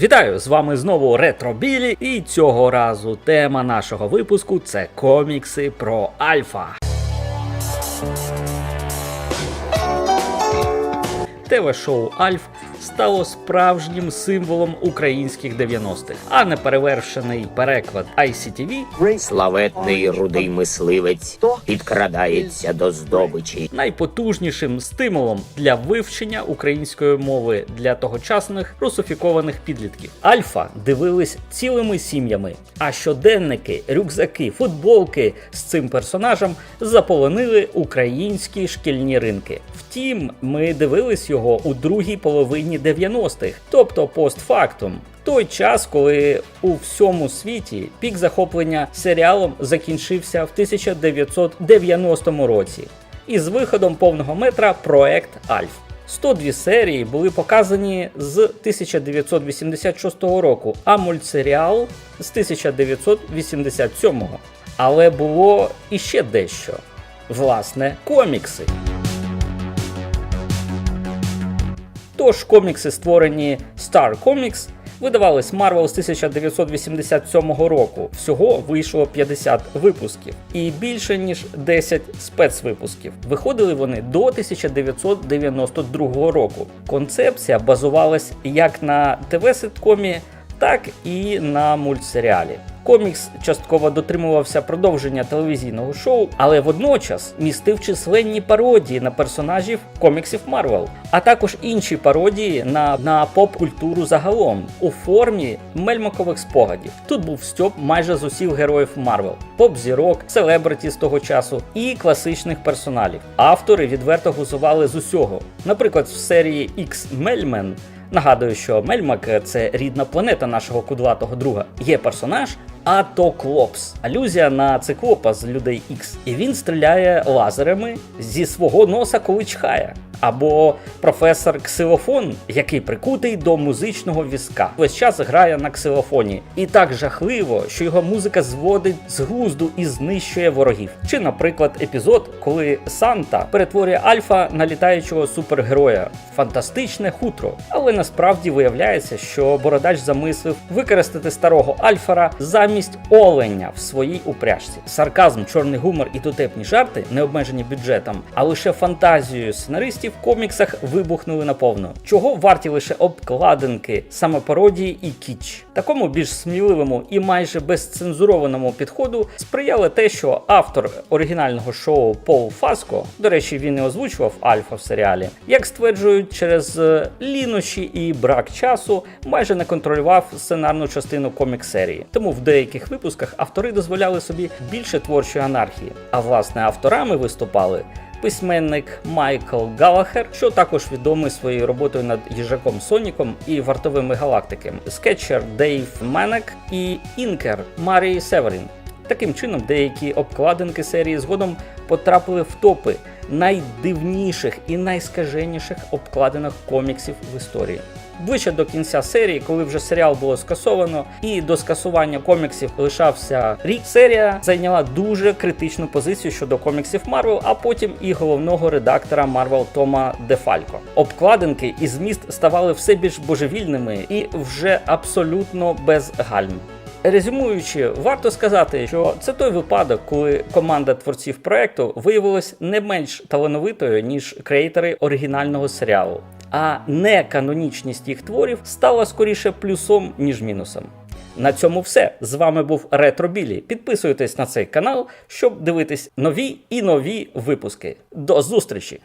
Вітаю! З вами знову Ретро Білі, і цього разу тема нашого випуску це комікси про Альфа. ТВ-шоу Альф стало справжнім символом українських 90-х, а неперевершений переклад ICTV Славетний рудий мисливець підкрадається до здобичі. найпотужнішим стимулом для вивчення української мови для тогочасних русифікованих підлітків. Альфа дивились цілими сім'ями, а щоденники, рюкзаки, футболки з цим персонажем заполонили українські шкільні ринки. Втім, ми дивились його у другій половині 90-х, тобто постфактум. Той час, коли у всьому світі пік захоплення серіалом закінчився в 1990 році, із виходом повного метра проект Альф. 102 серії були показані з 1986 року, а мультсеріал з 1987. Але було іще дещо. Власне, комікси. Тож комікси, створені Star Comics, видавались Marvel з 1987 року. Всього вийшло 50 випусків і більше ніж 10 спецвипусків. Виходили вони до 1992 року. Концепція базувалась як на ТВ-ситкомі, так і на мультсеріалі. Комікс частково дотримувався продовження телевізійного шоу, але водночас містив численні пародії на персонажів коміксів Марвел, а також інші пародії на, на поп-культуру загалом у формі мельмакових спогадів. Тут був стьоп майже з усіх героїв Марвел, поп-зірок, селебриті з того часу і класичних персоналів. Автори відверто гузували з усього. Наприклад, в серії X Мельмен Нагадую, що Мельмак це рідна планета нашого кудлатого друга. Є персонаж Атоклопс, алюзія на циклопа з людей Ікс. І він стріляє лазерами зі свого носа, коли чхає. Або професор Ксилофон, який прикутий до музичного візка. Весь час грає на ксилофоні. І так жахливо, що його музика зводить з глузду і знищує ворогів. Чи, наприклад, епізод, коли Санта перетворює Альфа на літаючого супергероя. Фантастичне хутро. Але насправді виявляється, що бородач замислив використати старого Альфара замість оленя в своїй упряжці. Сарказм, чорний гумор і дотепні жарти, не обмежені бюджетом, а лише фантазією сценаристів в коміксах вибухнули наповно. Чого варті лише обкладинки, саме пародії і кіч. Такому більш сміливому і майже безцензурованому підходу сприяло те, що автор оригінального шоу Пол Фаско, до речі, він і озвучував Альфа в серіалі, як стверджують, через е, лінощі і брак часу майже не контролював сценарну частину комік-серії. Тому в деяких випусках автори дозволяли собі більше творчої анархії. А власне авторами виступали письменник Майкл Галахер, що також відомий своєю роботою над їжаком Соніком і вартовими галактики, скетчер Дейв Менек і інкер Марії Северін. Таким чином, деякі обкладинки серії згодом потрапили в топи найдивніших і найскаженіших обкладинок коміксів в історії. Ближче до кінця серії, коли вже серіал було скасовано, і до скасування коміксів лишався рік, серія зайняла дуже критичну позицію щодо коміксів Марвел, а потім і головного редактора Марвел Тома Дефалько. Обкладинки і зміст ставали все більш божевільними і вже абсолютно без гальм. Резюмуючи, варто сказати, що це той випадок, коли команда творців проекту виявилась не менш талановитою ніж креатори оригінального серіалу. А неканонічність їх творів стала скоріше плюсом, ніж мінусом. На цьому все. З вами був Ретро Білі. Підписуйтесь на цей канал, щоб дивитись нові і нові випуски. До зустрічі!